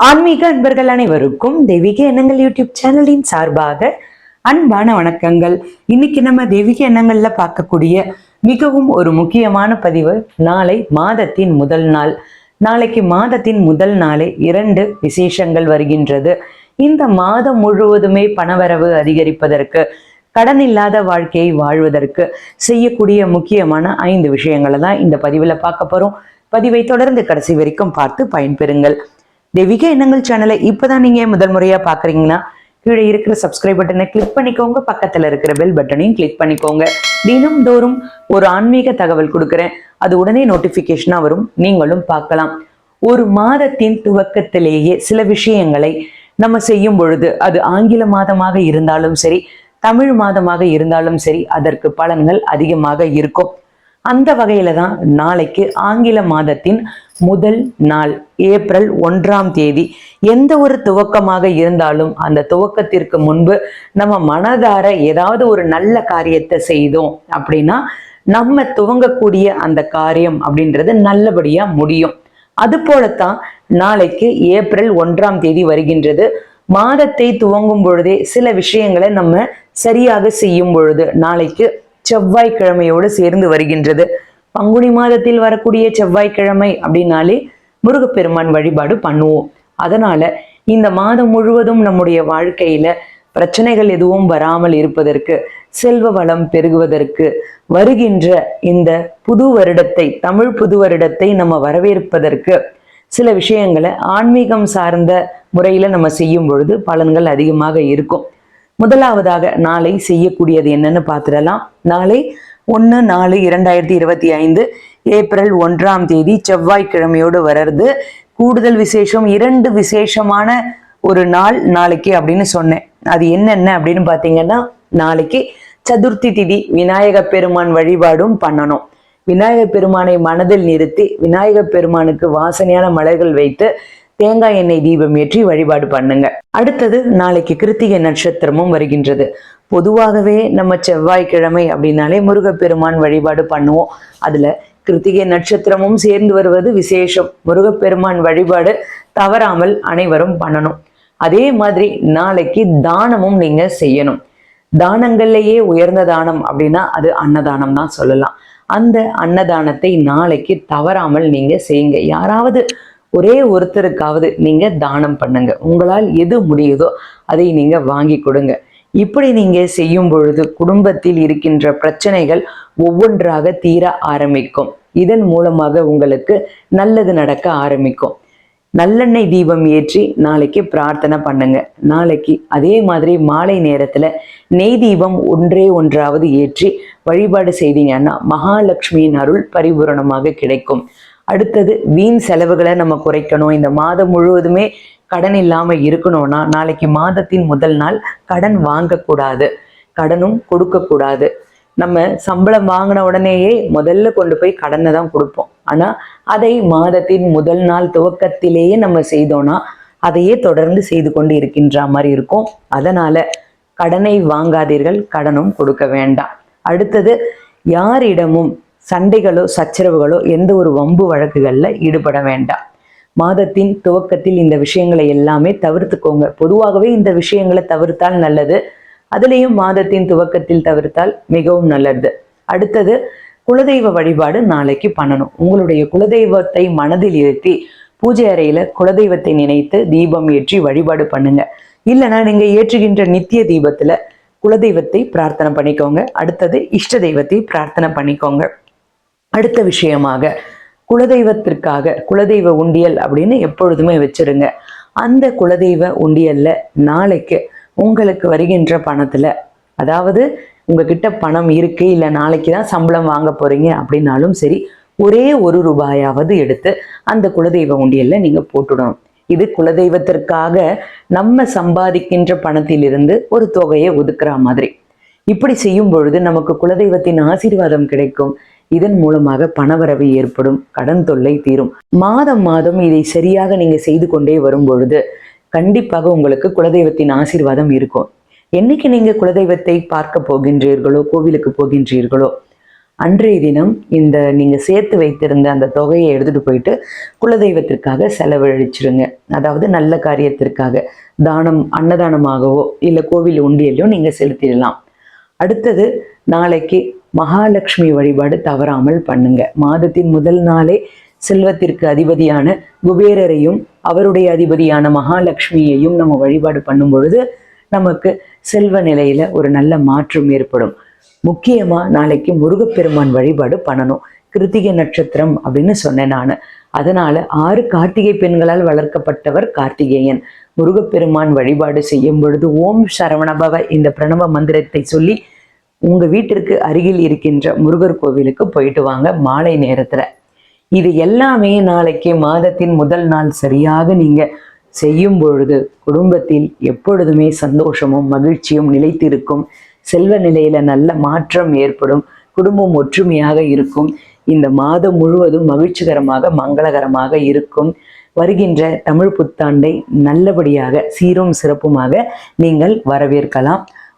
ஆன்மீக அன்பர்கள் அனைவருக்கும் தெய்வீக எண்ணங்கள் யூடியூப் சேனலின் சார்பாக அன்பான வணக்கங்கள். இன்னைக்கு நம்ம தெய்வீக எண்ணங்கள்ல பார்க்கக்கூடிய மிகவும் ஒரு முக்கியமான பதிவு நாளை மாதத்தின் முதல் நாள். நாளைக்கு மாதத்தின் முதல் நாளே இரண்டு விசேஷங்கள் வருகின்றது. இந்த மாதம் முழுவதுமே பணவரவு அதிகரிப்பதற்கு கடன் இல்லாத வாழ்க்கையை வாழ்வதற்கு செய்யக்கூடிய முக்கியமான ஐந்து விஷயங்களை தான் இந்த பதிவில் பார்க்க போறோம். பதிவை தொடர்ந்து கடைசி வரைக்கும் பார்த்து பயன்பெறுங்கள். தெய்வீக எண்ணங்கள் சேனலை இப்போதான் நீங்க முதல் முறையா பாக்குறீங்கன்னா கீழே இருக்கிற சப்ஸ்கிரைப் பட்டனை கிளிக் பண்ணிக்கோங்க. பக்கத்துல இருக்கிற பெல் பட்டனையும் கிளிக் பண்ணிக்கோங்க. தினம் தோறும் ஒரு ஆன்மீக தகவல் கொடுக்குறேன். அது உடனே நோட்டிபிகேஷனா வரும். நீங்களும் பார்க்கலாம். ஒரு மாதத்தின் துவக்கத்திலேயே சில விஷயங்களை நம்ம செய்யும் பொழுது அது ஆங்கில மாதமாக இருந்தாலும் சரி தமிழ் மாதமாக இருந்தாலும் சரி அதற்கு பலன்கள் அதிகமாக இருக்கும். அந்த வகையில தான் நாளைக்கு ஆங்கில மாதத்தின் முதல் நாள் ஏப்ரல் ஒன்றாம் தேதி. எந்த ஒரு துவக்கமாக இருந்தாலும் அந்த துவக்கத்திற்கு முன்பு நம்ம மனதார ஏதாவது ஒரு நல்ல காரியத்தை செய்தோம் அப்படின்னா நம்ம துவங்கக்கூடிய அந்த காரியம் அப்படின்றது நல்லபடியா முடியும். அது போலத்தான் நாளைக்கு ஏப்ரல் ஒன்றாம் தேதி வருகின்றது. மாதத்தை துவங்கும் பொழுதே சில விஷயங்களை நம்ம சரியாக செய்யும் பொழுது நாளைக்கு செவ்வாய்க்கிழமையோடு சேர்ந்து வருகின்றது. பங்குனி மாதத்தில் வரக்கூடிய செவ்வாய்க்கிழமை அப்படின்னாலே முருகப்பெருமான் வழிபாடு பண்ணுவோம். அதனால இந்த மாதம் முழுவதும் நம்முடைய வாழ்க்கையில பிரச்சனைகள் எதுவும் வராமல் இருப்பதற்கு செல்வ வளம் பெருகுவதற்கு வருகின்ற இந்த புது வருடத்தை தமிழ் புது வருடத்தை நம்ம வரவேற்பதற்கு சில விஷயங்களை ஆன்மீகம் சார்ந்த முறையில நம்ம செய்யும் பொழுது பலன்கள் அதிகமாக இருக்கும். முதலாவதாக நாளை செய்யக்கூடியது என்னன்னு பார்த்துடலாம். நாளை ஒன்று நாலு இரண்டாயிரத்தி இருபத்தி ஐந்து ஏப்ரல் ஒன்றாம் தேதி செவ்வாய்க்கிழமையோடு வர்றது. கூடுதல் விசேஷம் இரண்டு விசேஷமான ஒரு நாள் நாளைக்கு அப்படின்னு சொன்னேன். அது என்னென்ன அப்படின்னு பார்த்தீங்கன்னா நாளைக்கு சதுர்த்தி திதி விநாயக பெருமான் வழிபாடும் பண்ணணும். விநாயக பெருமானை மனதில் நிறுத்தி விநாயக பெருமானுக்கு வாசனையான மலர்கள் வைத்து தேங்காய் எண்ணெய் தீபம் ஏற்றி வழிபாடு பண்ணுங்க. அடுத்தது நாளைக்கு கிருத்திகை நட்சத்திரமும் வருகின்றது. பொதுவாகவே நம்ம செவ்வாய்க்கிழமை அப்படின்னாலே முருகப்பெருமான் வழிபாடு பண்ணுவோம். அதுல கிருத்திகை நட்சத்திரமும் சேர்ந்து வருவது விசேஷம். முருகப்பெருமான் வழிபாடு தவறாமல் அனைவரும் பண்ணணும். அதே மாதிரி நாளைக்கு தானமும் நீங்க செய்யணும். தானங்கள்லேயே உயர்ந்த தானம் அப்படின்னா அது அன்னதானம் தான் சொல்லலாம். அந்த அன்னதானத்தை நாளைக்கு தவறாமல் நீங்க செய்யுங்க. யாராவது ஒரே ஒருத்தருக்காவது நீங்க தானம் பண்ணுங்க. உங்களால் எது முடியுதோ அதை நீங்க வாங்கி கொடுங்க. இப்படி நீங்க செய்யும் பொழுது குடும்பத்தில் இருக்கின்ற பிரச்சனைகள் ஒவ்வொன்றாக தீர ஆரம்பிக்கும். இதன் மூலமாக உங்களுக்கு நல்லது நடக்க ஆரம்பிக்கும். நல்லெண்ணெய் தீபம் ஏற்றி நாளைக்கு பிரார்த்தனை பண்ணுங்க. நாளைக்கு அதே மாதிரி மாலை நேரத்துல நெய் தீபம் ஒன்றே ஒன்றாவது ஏற்றி வழிபாடு செய்தீங்கன்னா மகாலட்சுமியின் அருள் பரிபூரணமாக கிடைக்கும். அடுத்தது வீண் செலவுகளை நம்ம குறைக்கணும். இந்த மாதம் முழுவதுமே கடன் இல்லாமல் இருக்கணும்னா நாளைக்கு மாதத்தின் முதல் நாள் கடன் வாங்கக்கூடாது. கடனும் கொடுக்கக்கூடாது. நம்ம சம்பளம் வாங்கின உடனேயே முதல்ல கொண்டு போய் கடனை தான் கொடுப்போம். ஆனால் அதை மாதத்தின் முதல் நாள் துவக்கத்திலேயே நம்ம செய்தோம்னா அதையே தொடர்ந்து செய்து கொண்டு இருக்கின்ற மாதிரி இருக்கும். அதனால கடனை வாங்காதீர்கள் கடனும் கொடுக்க வேண்டாம். அடுத்தது யாரிடமும் சண்டைகளோ சச்சரவுகளோ எந்த ஒரு வம்பு வழக்குகளில் ஈடுபட வேண்டாம். மாதத்தின் துவக்கத்தில் இந்த விஷயங்களை எல்லாமே தவிர்த்துக்கோங்க. பொதுவாகவே இந்த விஷயங்களை தவிர்த்தால் நல்லது. அதுலேயும் மாதத்தின் துவக்கத்தில் தவிர்த்தால் மிகவும் நல்லது. அடுத்தது குலதெய்வ வழிபாடு நாளைக்கு பண்ணணும். உங்களுடைய குலதெய்வத்தை மனதில் இருத்தி பூஜை அறையில குலதெய்வத்தை நினைத்து தீபம் ஏற்றி வழிபாடு பண்ணுங்க. இல்லைன்னா நீங்க ஏற்றுகின்ற நித்திய தீபத்துல குலதெய்வத்தை பிரார்த்தனை பண்ணிக்கோங்க. அடுத்தது இஷ்ட தெய்வத்தை பிரார்த்தனை பண்ணிக்கோங்க. அடுத்த விஷயமாக குலதெய்வத்திற்காக குலதெய்வ உண்டியல் அப்படின்னு எப்பொழுதுமே வச்சிருங்க. அந்த குலதெய்வ உண்டியல்ல நாளைக்கு உங்களுக்கு வருகின்ற பணத்துல அதாவது உங்ககிட்ட பணம் இருக்கு இல்லை நாளைக்கு தான் சம்பளம் வாங்க போறீங்க அப்படின்னாலும் சரி ஒரே ஒரு ரூபாயாவது எடுத்து அந்த குலதெய்வ உண்டியல்ல நீங்க போட்டுடணும். இது குலதெய்வத்திற்காக நம்ம சம்பாதிக்கின்ற பணத்திலிருந்து ஒரு தொகையை ஒதுக்குற மாதிரி. இப்படி செய்யும் பொழுது நமக்கு குலதெய்வத்தின் ஆசீர்வாதம் கிடைக்கும். இதன் மூலமாக பணவரவு ஏற்படும் கடன் தொல்லை தீரும். மாதம் மாதம் இதை சரியாக நீங்க செய்து கொண்டே வரும் பொழுது கண்டிப்பாக உங்களுக்கு குலதெய்வத்தின் ஆசீர்வாதம் இருக்கும். என்னைக்கு நீங்க குலதெய்வத்தை பார்க்க போகின்றீர்களோ கோவிலுக்கு போகின்றீர்களோ அன்றைய தினம் இந்த நீங்க சேர்த்து வைத்திருந்த அந்த தொகையை எடுத்துட்டு போயிட்டு குலதெய்வத்திற்காக செலவழிச்சிருங்க. அதாவது நல்ல காரியத்திற்காக தானம் அன்னதானமாகவோ இல்லை கோவில் உண்டியலையோ நீங்க செலுத்திடலாம். அடுத்தது நாளைக்கு மகாலட்சுமி வழிபாடு தவறாமல் பண்ணுங்க. மாதத்தின் முதல் நாளே செல்வத்திற்கு அதிபதியான குபேரரையும் அவருடைய அதிபதியான மகாலட்சுமியையும் நம்ம வழிபாடு பண்ணும் பொழுது நமக்கு செல்வ நிலையில ஒரு நல்ல மாற்றம் ஏற்படும். முக்கியமா நாளைக்கு முருகப்பெருமான் வழிபாடு பண்ணணும். கிருத்திகை நட்சத்திரம் அப்படின்னு சொன்னேன் நான். அதனால ஆறு கார்த்திகை பெண்களால் வளர்க்கப்பட்டவர் கார்த்திகேயன். முருகப்பெருமான் வழிபாடு செய்யும் பொழுது ஓம் சரவணபவ இந்த பிரணவ மந்திரத்தை சொல்லி உங்க வீட்டிற்கு அருகில் இருக்கின்ற முருகர் கோவிலுக்கு போயிட்டு வாங்க மாலை நேரத்துல. இது எல்லாமே நாளைக்கு மாதத்தின் முதல் நாள் சரியாக நீங்க செய்யும் பொழுது குடும்பத்தில் எப்பொழுதுமே சந்தோஷமும் மகிழ்ச்சியும் நிலைத்திருக்கும். செல்வ நிலையில நல்ல மாற்றம் ஏற்படும். குடும்பம் ஒற்றுமையாக இருக்கும். இந்த மாதம் முழுவதும் மகிழ்ச்சிகரமாக மங்களகரமாக இருக்கும். வருகின்ற தமிழ் புத்தாண்டை நல்லபடியாக சீரும் சிறப்புமாக நீங்கள் வரவேற்கலாம்.